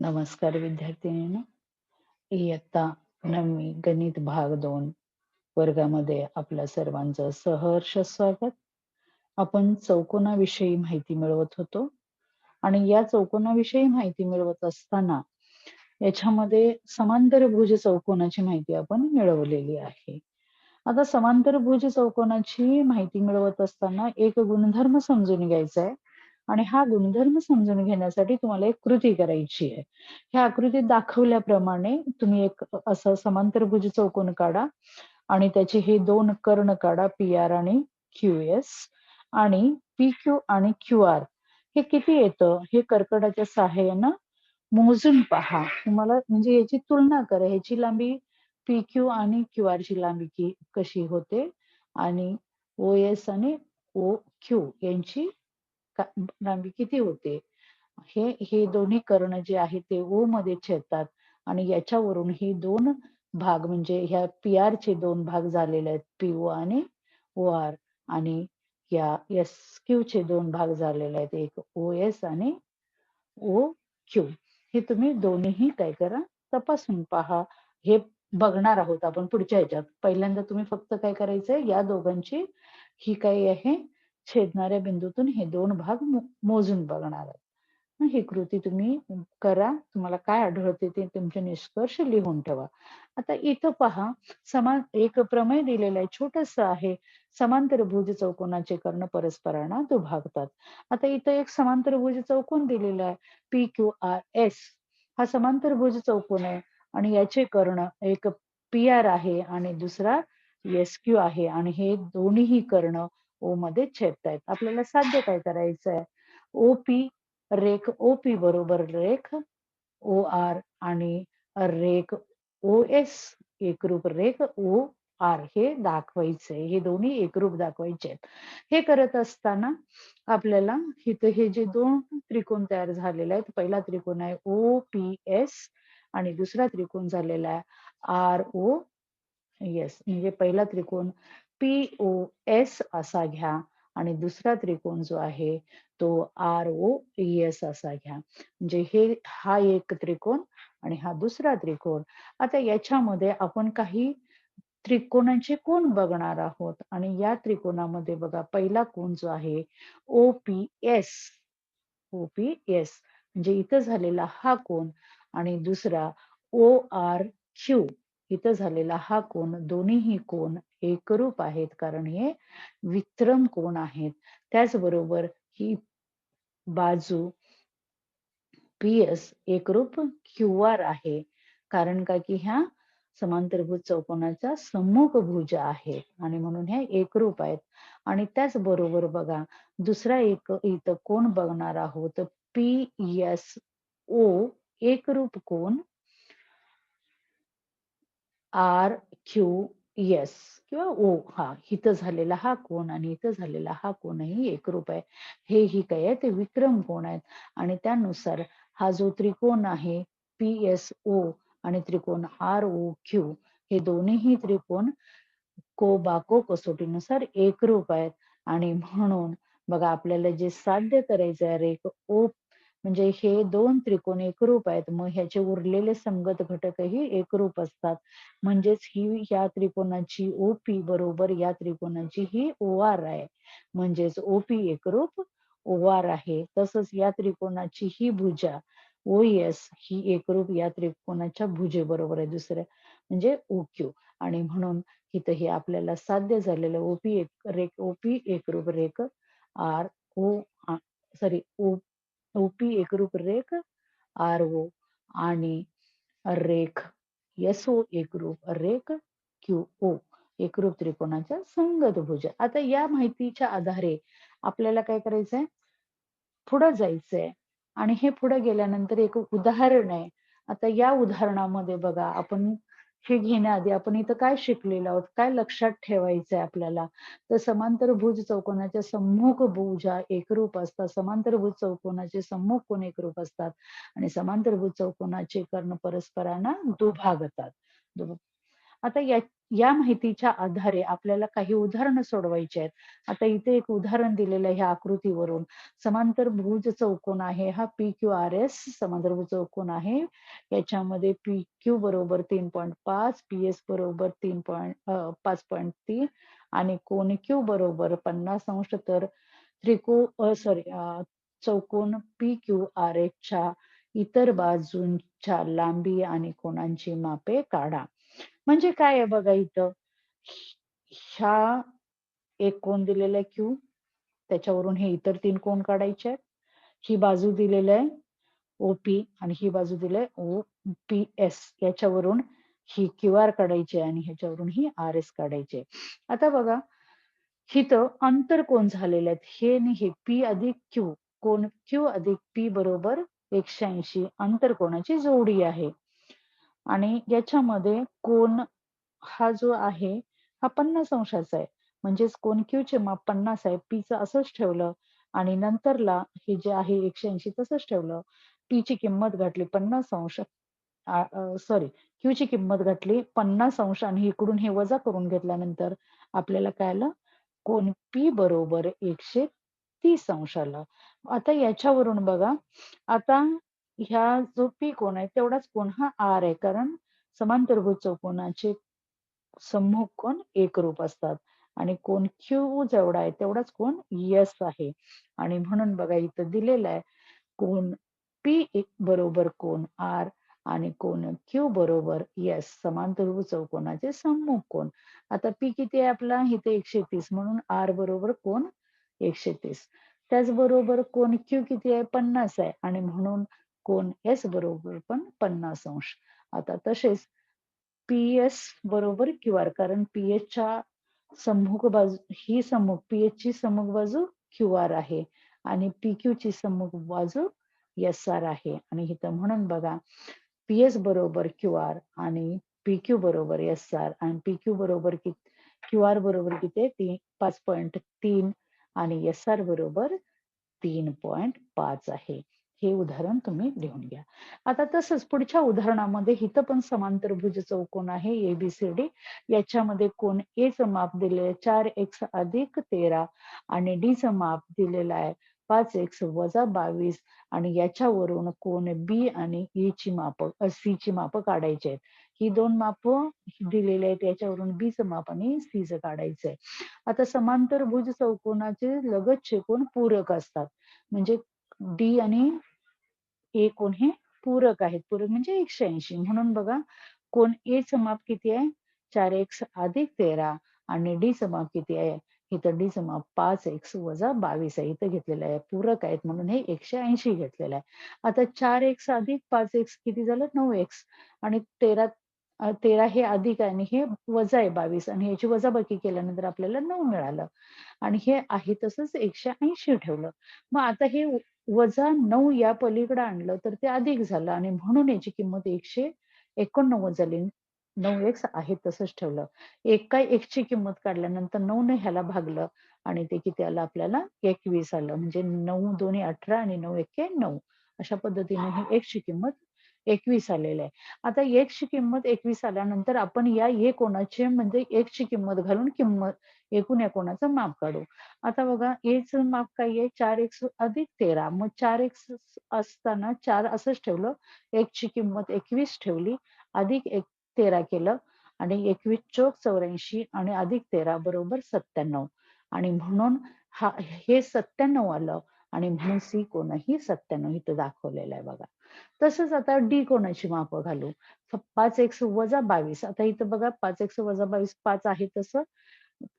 नमस्कार विद्यार्थिनींनो. इयत्ता नववी गणित भाग दोन वर्गामध्ये आपल्या सर्वांचं सहर्ष स्वागत. आपण चौकोनाविषयी माहिती मिळवत होतो आणि या चौकोनाविषयी माहिती मिळवत असताना याच्यामध्ये समांतरभुज चौकोनाची माहिती आपण मिळवलेली आहे. आता समांतरभुज चौकोनाची माहिती मिळवत असताना एक गुणधर्म समजून घ्यायचा आहे आणि हा गुणधर्म समजून घेण्यासाठी तुम्हाला एक कृती करायची आहे. ह्या आकृतीत दाखवल्याप्रमाणे तुम्ही एक असं समांतरभुज चौकोन काढा आणि त्याचे हे दोन कर्ण काढा पी आर आणि क्यू एस आणि पी क्यू आणि क्यू आर हे किती येतं? हे कर्कडाच्या सहाय्यानं मोजून पहा. तुम्हाला म्हणजे याची तुलना करा. ह्याची लांबी पी क्यू आणि क्यू आर ची लांबी कशी होते? आणि ओ एस आणि ओ क्यू यांची लांबी किती होते? हे हे दोन्ही कर्ण जे आहे ते ओ मध्ये छेदतात आणि याच्यावरून ही दोन भाग म्हणजे ह्या पी आर चे दोन भाग झालेले आहेत पी ओ आणि ओ आर आणि या एस क्यू चे दोन भाग झालेले आहेत एक ओ एस आणि ओ क्यू हे तुम्ही दोन्हीही काय करा तपासून पहा. हे बघणार आहोत आपण पुढच्या ह्याच्यात. पहिल्यांदा तुम्ही फक्त काय करायचंय या दोघांची ही काय आहे छेदणाऱ्या बिंदूतून हे दोन भाग मोजून बघणार आहेत. ही कृती तुम्ही करा तुम्हाला काय आढळते ते तुमचे निष्कर्ष लिहून ठेवा. आता इथं पहा समान एक प्रमेय दिलेला आहे छोटस आहे समांतर भुज चौकोनाचे कर्ण परस्परांना दुभागतात. आता इथं एक समांतर भुज चौकोन दिलेला आहे पी क्यू आर एस. हा समांतर भुज चौकोन आहे आणि याचे कर्ण एक पी आर आहे आणि दुसरा एस क्यू आहे आणि हे दोन्हीही कर्ण ओ मध्ये छेदतायत. आपल्याला साध्य काय करायचं आहे ओ पी रेख ओ पी बरोबर रेख ओ आर आणि रेख ओ एस एकरूप रेख ओ आर हे दाखवायचे हे दोन्ही एकरूप दाखवायचे आहेत. हे करत असताना आपल्याला इथे हे जे दोन त्रिकोण तयार झालेले आहेत पहिला त्रिकोण आहे ओ पी एस आणि दुसरा त्रिकोण झालेला आहे आर ओ एस म्हणजे पहिला त्रिकोण पी ओ एस असा घ्या आणि दुसरा त्रिकोण जो आहे तो आर ओ एस असा घ्या. म्हणजे हे हा एक त्रिकोण आणि हा दुसरा त्रिकोण. आता याच्यामध्ये आपण काही त्रिकोणांचे कोण बघणार आहोत? आणि या त्रिकोणामध्ये बघा पहिला कोण जो आहे O P S O P S म्हणजे इथं झालेला हा कोण आणि दुसरा ओ आर क्यू इथं झालेला हा कोण दोन्हीही कोण एकरूप आहेत. कारण हे विक्रम कोण आहेत? त्याचबरोबर ही बाजू पी एस एकरूप क्यू आर आहे. कारण का? की ह्या समांतरभुज चौकोनाचा सम्मुख भुज आहे. आणि म्हणून हे एकरूप आहेत. आणि त्याचबरोबर बघा दुसरा एक इथं कोण बघणार आहोत? पी एस ओ एकरूप कोण? आर क्यू येस किंवा ओ हा इथं झालेला हा कोण आणि इथं झालेला हा कोणही एकरूप आहे हे ही काय आहे? ते विक्रम कोण आहेत? आणि त्यानुसार हा जो त्रिकोण आहे पी एस ओ आणि त्रिकोण आर ओ क्यू हे दोन्हीही त्रिकोण को बाको कसोटीनुसार एकरूप आहेत. आणि म्हणून बघा आपल्याला जे साध्य करायचं आहे रेख ओ म्हणजे हे दोन त्रिकोण एकरूप आहेत. मग ह्याचे उरलेले संगत घटकही एकरूप असतात. म्हणजेच ही या त्रिकोणाची ओपी बरोबर या त्रिकोणाची ही ओ आर आहे. म्हणजेच ओपी एकरूप ओ आर आहे. तसंच या त्रिकोणाची ही भुजा ओ एस ही एकरूप या त्रिकोणाच्या भुजेबरोबर आहे. दुसऱ्या म्हणजे ओ क्यू आणि म्हणून इथं हे आपल्याला साध्य झालेलं ओपी एक रेख ओपी एकरूप रेख R O sorry O O P एकरूप रेख आर ओ आणि रेख. एस ओ एकरूप रेख क्यू ओ एकरूप त्रिकोणाच्या संगत भुज आता या माहितीच्या आधारे आपल्याला काय करायचंय? पुढं जायचंय आणि हे पुढे गेल्यानंतर एक उदाहरण आहे. आता या उदाहरणामध्ये बघा आपण हे घेण्याआधी आपण इथं काय शिकलेलो आहोत? काय लक्षात ठेवायचंय आपल्याला? तर समांतर भुज चौकोनाच्या सम्मुख भुजा एकरूप असतात. समांतर भुज चौकोनाचे सम्मुख कोण एकरूप असतात? आणि समांतर भुज चौकोनाचे कर्ण परस्परांना दुभागतात. आता या या माहितीच्या आधारे आपल्याला काही उदाहरणं सोडवायची आहेत. आता इथे एक उदाहरण दिलेलं आहे ह्या आकृतीवरून. समांतर भुज चौकोन आहे. हा पी क्यू आर एस समांतर भुज चौकोन आहे. याच्यामध्ये पी क्यू बरोबर तीन पॉईंट पाच पी एस बरोबर तीन पॉईंट पाच पॉईंट तीन आणि कोण क्यू बरोबर पन्नास अंश. तर त्रिको सॉरी चौकोन पी क्यू आर च्या इतर बाजूंच्या लांबी आणि कोणांची मापे काढा. म्हणजे काय आहे बघा इथं? ह्या एक कोण दिलेला आहे क्यू त्याच्यावरून हे इतर तीन कोण काढायचे आहेत? ही बाजू दिलेली आहे ओपी आणि ही बाजू दिली आहे ओ पी एस याच्यावरून ही क्यू आर काढायची आणि ह्याच्यावरून ही आर एस काढायचे आता बघा हिथं अंतर कोण झालेले आहेत? हे आणि हे पी अधिक क्यू कोण? क्यू अधिक पी बरोबर एकशे ऐंशी. अंतर कोणाची? जोडी आहे. आणि याच्यामध्ये कोण हा जो आहे हा पन्नास अंशाचा आहे. म्हणजेच कोण क्यू चे माप पन्नास आहे पीचं असंच ठेवलं आणि नंतरला हे जे आहे एकशे ऐंशी तसंच ठेवलं. पी ची किंमत घातली पन्नास अंश सॉरी क्यू ची किंमत घातली पन्नास अंश आणि इकडून हे वजा करून घेतल्यानंतर आपल्याला काय आलं? कोण पी बरोबर एकशे तीस अंशाला. आता याच्यावरून बघा आता ह्या जो पी कोण आहे तेवढाच कोण हा आर आहे. कारण समांतरभुज चौकोनाचे सम्मुख कोण एकरूप असतात. आणि कोण क्यू जेवढा आहे तेवढाच कोण यस आहे. आणि म्हणून बघा इथं दिलेलं आहे कोण पी बरोबर कोण आर आणि कोण क्यू बरोबर यस समांतरभुज चौकोनाचे सम्मुख कोण आता पी किती आहे आपला? इथे एकशे तीस म्हणून आर बरोबर कोण एकशे तीस त्याचबरोबर कोण क्यू किती आहे? पन्नास आहे. आणि म्हणून कोण? एस बरोबर पण पन्नास अंश. आता तसेच पी एस बरोबर क्यू आर. कारण पी एच च्या सम्मुख बाजू ही सम्मुख पी एच ची सम्मुख बाजू क्यू आर आहे. आणि पी क्यू ची सम्मुख बाजू एस आर आहे. आणि इथं म्हणून बघा पी एस बरोबर क्यू आर आणि पी क्यू बरोबर एस आर आणि पी क्यू बरोबर क्यू आर बरोबर किती तीन पाच पॉईंट तीन आणि एस आर बरोबर तीन पॉइंट पाच आहे. हे उदाहरण तुम्ही लिहून घ्या. आता तसंच पुढच्या उदाहरणामध्ये हिथं पण समांतर भुज चौकोन आहे एबीसीडी याच्यामध्ये कोण ए च माप दिले चार एक्स अधिक तेरा आणि डी च माप दिलेलं आहे पाच एक्स वजा बावीस आणि याच्यावरून कोण बी आणि ई ची माप सी ची माप काढायची आहेत. ही दोन माप दिलेली आहेत याच्यावरून बी च माप आणि सी च काढायचंय. आता समांतर भुज चौकोनाचे लगत चेकोन पूरक असतात. म्हणजे डी आणि ए कोण हे पूरक आहेत. पूरक म्हणजे एकशे ऐंशी. म्हणून बघा कोण ए च माप किती आहे? चार एक्स अधिक तेरा आणि डी च माप किती आहे? इथं डी च माप पाच एक्स वजा बावीस आहे. इथं घेतलेलं आहे. पूरक आहेत म्हणून हे एकशे ऐंशी घेतलेलं आहे. आता चार एक्स अधिक पाच एक्स किती झालं? नऊ एक्स आणि तेरा तेरा हे अधिक आहे आणि हे वजा आहे बावीस. आणि याची वजाबाकी केल्यानंतर आपल्याला नऊ मिळालं. आणि हे आहे तसंच एकशे ऐंशी ठेवलं. मग आता हे वजा नऊ या पलीकडे आणलं तर ते अधिक झालं. आणि म्हणून याची किंमत एकशे एकोणनव्वद झाली. नऊ एक्स आहे तसंच ठेवलं. एक काय एकची किंमत काढल्यानंतर नऊ ने ह्याला भागलं आणि ते किती आलं? आपल्याला एकवीस आलं. म्हणजे नऊ दोन्ही अठरा आणि नऊ एके नऊ. अशा पद्धतीने ही एकची किंमत एकवीस आलेलं आहे. आता एकची किंमत एकवीस आल्यानंतर आपण या ए कोणाचे म्हणजे एकची किंमत घालून किंमत एकूण या कोणाचं माप काढू. आता बघा एच माप काय आहे? चार एक्स अधिक तेरा. मग चार एक्स असताना चार असंच ठेवलं. एकची किंमत एकवीस ठेवली. अधिक एक तेरा केलं. आणि एकवीस चोक चौऱ्याऐंशी आणि अधिक तेरा बरोबर सत्त्याण्णव. आणि म्हणून हा हे सत्त्याण्णव आलं. आणि म्हणून सी कोणही सत्त्याण्णव इथं दाखवलेलं आहे बघा. तसंच आता डी कोणाची माप घालू? पाच एक्स वजा बावीस. आता इथं बघा पाच एक्स वजा बावीस पाच आहे तसं.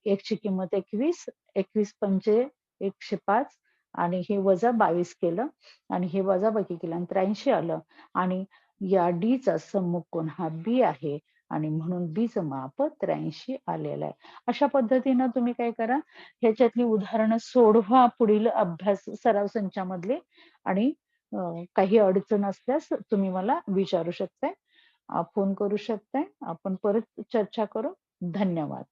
एकची किंमत एकवीस एकवीस पंचे एकशे पाच आणि हे वजा बावीस केलं आणि हे वजा बाकी केलं त्र्याऐंशी आलं. आणि या डी चा सम्मुख कोण हा बी आहे आणि म्हणून बीच माप त्र्याऐंशी आलेलं आहे. अशा पद्धतीनं तुम्ही काय करा ह्याच्यातली उदाहरणं सोडवा पुढील अभ्यास सराव संचामधले आणि काही अडचण असल्यास तुम्ही मला विचारू शकताय. फोन करू शकताय. आपण परत चर्चा करू. धन्यवाद.